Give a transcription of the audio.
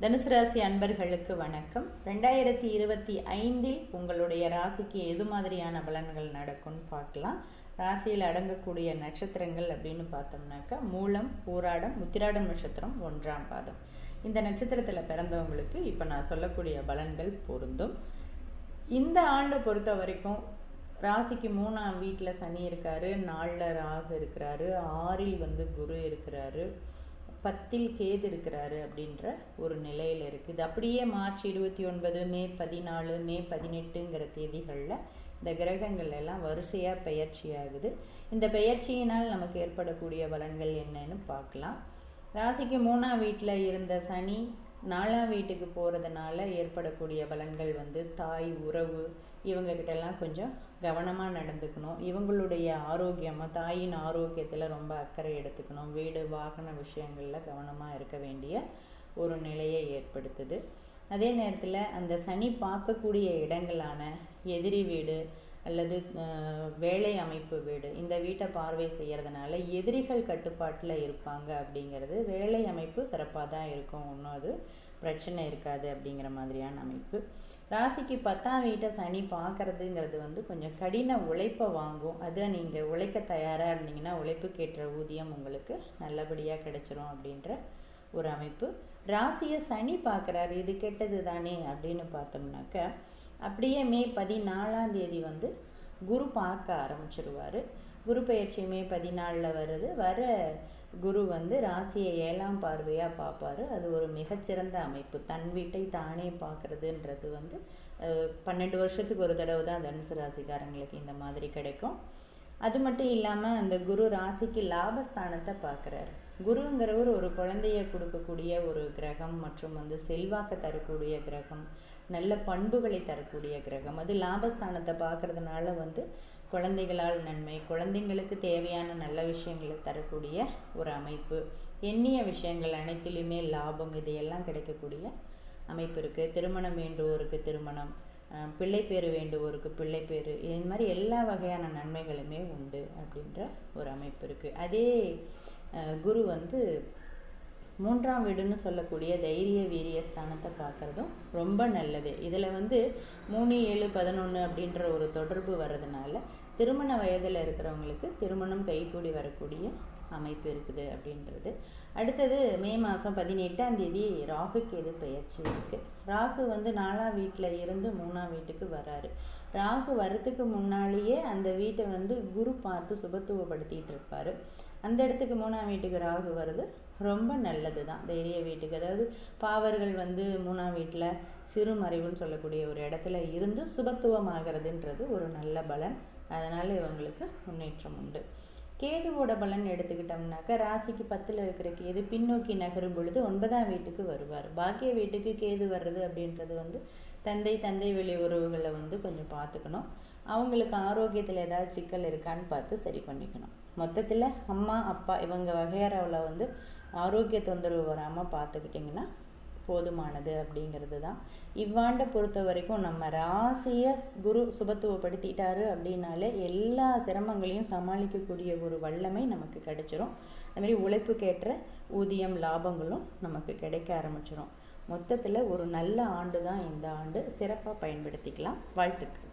தனுசு ராசி அன்பர்களுக்கு வணக்கம். ரெண்டாயிரத்தி இருபத்தி ஐந்தில் உங்களுடைய ராசிக்கு எது மாதிரியான பலன்கள் நடக்கும்னு பார்க்கலாம். ராசியில் அடங்கக்கூடிய நட்சத்திரங்கள் அப்படின்னு பார்த்தோம்னாக்கா மூலம் பூராடம் முத்திராடம் நட்சத்திரம் ஒன்றாம் பாதம். இந்த நட்சத்திரத்தில் பிறந்தவங்களுக்கு இப்போ நான் சொல்லக்கூடிய பலன்கள் பொருந்தும். இந்த ஆண்டை பொறுத்த வரைக்கும் ராசிக்கு மூணாம் வீட்டில் சனி இருக்காரு நாலில் ராகு இருக்கிறாரு ஆறில் வந்து குரு இருக்கிறாரு. பத்தில் கேது இருக்கிறாரு அப்படின்ற ஒரு நிலையில் இருக்குது அப்படியே மார்ச் இருபத்தி ஒன்பது மே பதினாலு மே பதினெட்டுங்கிற தேதிகளில் இந்த கிரகங்கள் எல்லாம் வரிசையாக பெயர்ச்சி ஆகுது. இந்த பெயர்ச்சியினால் நமக்கு ஏற்படக்கூடிய பலன்கள் என்னன்னு பார்க்கலாம். ராசிக்கு மூணாம் வீட்டில் இருந்த சனி நாலாம் வீட்டுக்கு போகிறதுனால ஏற்படக்கூடிய பலன்கள் வந்து தாய் உறவு இவங்கக்கிட்டலாம் கொஞ்சம் கவனமாக நடந்துக்கணும். இவங்களுடைய ஆரோக்கியமாக தாயின் ஆரோக்கியத்தில் ரொம்ப அக்கறை எடுத்துக்கணும். வீடு வாகன விஷயங்களில் கவனமாக இருக்க வேண்டிய ஒரு நிலையை ஏற்படுத்துது. அதே நேரத்தில் அந்த சனி பார்க்கக்கூடிய இடங்களான எதிரி வீடு அல்லது வேலை அமைப்பு வீடு இந்த வீட்டை பார்வை செய்கிறதுனால எதிரிகள் கட்டுப்பாட்டில் இருப்பாங்க அப்படிங்கிறது வேலை அமைப்பு சிறப்பாக தான் இருக்கும். ஒன்றும் அது பிரச்சனை இருக்காது அப்படிங்கிற மாதிரியான அமைப்பு. ராசிக்கு பத்தாம் வீட்டை சனி பார்க்குறதுங்கிறது வந்து கொஞ்சம் கடின உழைப்பை வாங்கும். அதை நீங்கள் உழைக்க தயாராக இருந்தீங்கன்னா உழைப்புக்கேற்ற ஊதியம் உங்களுக்கு நல்லபடியாக கிடைச்சிரும் அப்படின்ற ஒரு அமைப்பு. ராசியை சனி பார்க்குறாரு இது கெட்டது தானே அப்படின்னு பார்த்தோம்னாக்க அப்படியே மே பதினாலாம் தேதி வந்து குரு பார்க்க ஆரம்பிச்சிருவார். குரு பயிற்சி மே பதினாலில் வருது. வர குரு வந்து ராசியை ஏழாம் பார்வையாக பார்ப்பாரு. அது ஒரு மிகச்சிறந்த அமைப்பு. தன் வீட்டை தானே பார்க்குறதுன்றது வந்து பன்னெண்டு வருஷத்துக்கு ஒரு தடவை தான் தனுசு ராசிக்காரங்களுக்கு இந்த மாதிரி கிடைக்கும். அது மட்டும் இல்லாமல் அந்த குரு ராசிக்கு லாபஸ்தானத்தை பார்க்குறாரு. குருங்கிறவர் ஒரு குழந்தைய கொடுக்கக்கூடிய ஒரு கிரகம் மற்றும் வந்து செல்வாக்க தரக்கூடிய கிரகம் நல்ல பண்புகளை தரக்கூடிய கிரகம். அது லாபஸ்தானத்தை பார்க்கறதுனால வந்து குழந்தைகளால் நன்மை குழந்தைங்களுக்கு தேவையான நல்ல விஷயங்களை தரக்கூடிய ஒரு அமைப்பு. எண்ணிய விஷயங்கள் அனைத்திலுமே லாபம் இதையெல்லாம் கிடைக்கக்கூடிய அமைப்பு இருக்குது திருமணம் வேண்டுவோருக்கு திருமணம் பிள்ளை பேர் வேண்டுவோருக்கு பிள்ளை பேர் இது மாதிரி எல்லா வகையான நன்மைகளுமே உண்டு அப்படின்ற ஒரு அமைப்பு இருக்குது அதே குரு வந்து மூன்றாம் வீடுன்னு சொல்லக்கூடிய தைரிய வீரிய ஸ்தானத்தை பார்க்குறதும் ரொம்ப நல்லது. இதில் வந்து மூணு ஏழு பதினொன்று அப்படின்ற ஒரு தொடர்பு வர்றதுனால திருமண வயதில் இருக்கிறவங்களுக்கு திருமணம் கைகூடி வரக்கூடிய அமைப்பு இருக்குது அப்படின்றது. அடுத்தது மே மாதம் பதினெட்டாம் தேதி ராகு கேது பயிற்சி இருக்குது ராகு வந்து நாலாம் வீட்டில் இருந்து மூணாம் வீட்டுக்கு வராரு. ராகு வரத்துக்கு முன்னாலேயே அந்த வீட்டை வந்து குரு பார்த்து சுபத்துவப்படுத்திகிட்டு இருப்பார். அந்த இடத்துக்கு மூணாம் வீட்டுக்கு ராகு வருது ரொம்ப நல்லது தான் தைரிய வீட்டுக்கு அதாவது பாவர்கள் வந்து மூணாம் வீட்டில் சிறுமறைவுன்னு சொல்லக்கூடிய ஒரு இடத்துல இருந்து சுபத்துவமாகிறதுன்றது ஒரு நல்ல பலன். அதனால் இவங்களுக்கு முன்னேற்றம் உண்டு. கேதுவோட பலன் எடுத்துக்கிட்டோம்னாக்க ராசிக்கு பத்தில் இருக்கிற கேது பின்னோக்கி நகரும் பொழுது ஒன்பதாம் வீட்டுக்கு வருவார். பாக்கிய வீட்டுக்கு கேது வர்றது அப்படின்றது வந்து தந்தை தந்தை வெளி உறவுகளை வந்து கொஞ்சம் பார்த்துக்கணும். அவங்களுக்கு ஆரோக்கியத்தில் ஏதாவது சிக்கல் இருக்கான்னு பார்த்து சரி பண்ணிக்கணும். மொத்தத்தில் அம்மா அப்பா இவங்க வகையறவில் வந்து ஆரோக்கிய தொந்தரவு வராமல் பார்த்துக்கிட்டிங்கன்னா போதுமானது அப்படிங்கிறது தான். இவ்வாண்டை பொறுத்த வரைக்கும் நம்ம ராசியை குரு சுபத்துவப்படுத்திட்டாரு அப்படின்னாலே எல்லா சிரமங்களையும் சமாளிக்கக்கூடிய ஒரு வல்லமை நமக்கு கிடைச்சிரும். அதுமாரி உழைப்புக்கேற்ற ஊதியம் லாபங்களும் நமக்கு கிடைக்க ஆரம்பிச்சிடும் மொத்தத்தில் ஒரு நல்ல ஆண்டு தான் இந்த ஆண்டு. சிறப்பாக பயன்படுத்திக்கலாம். வாழ்த்துக்கள்.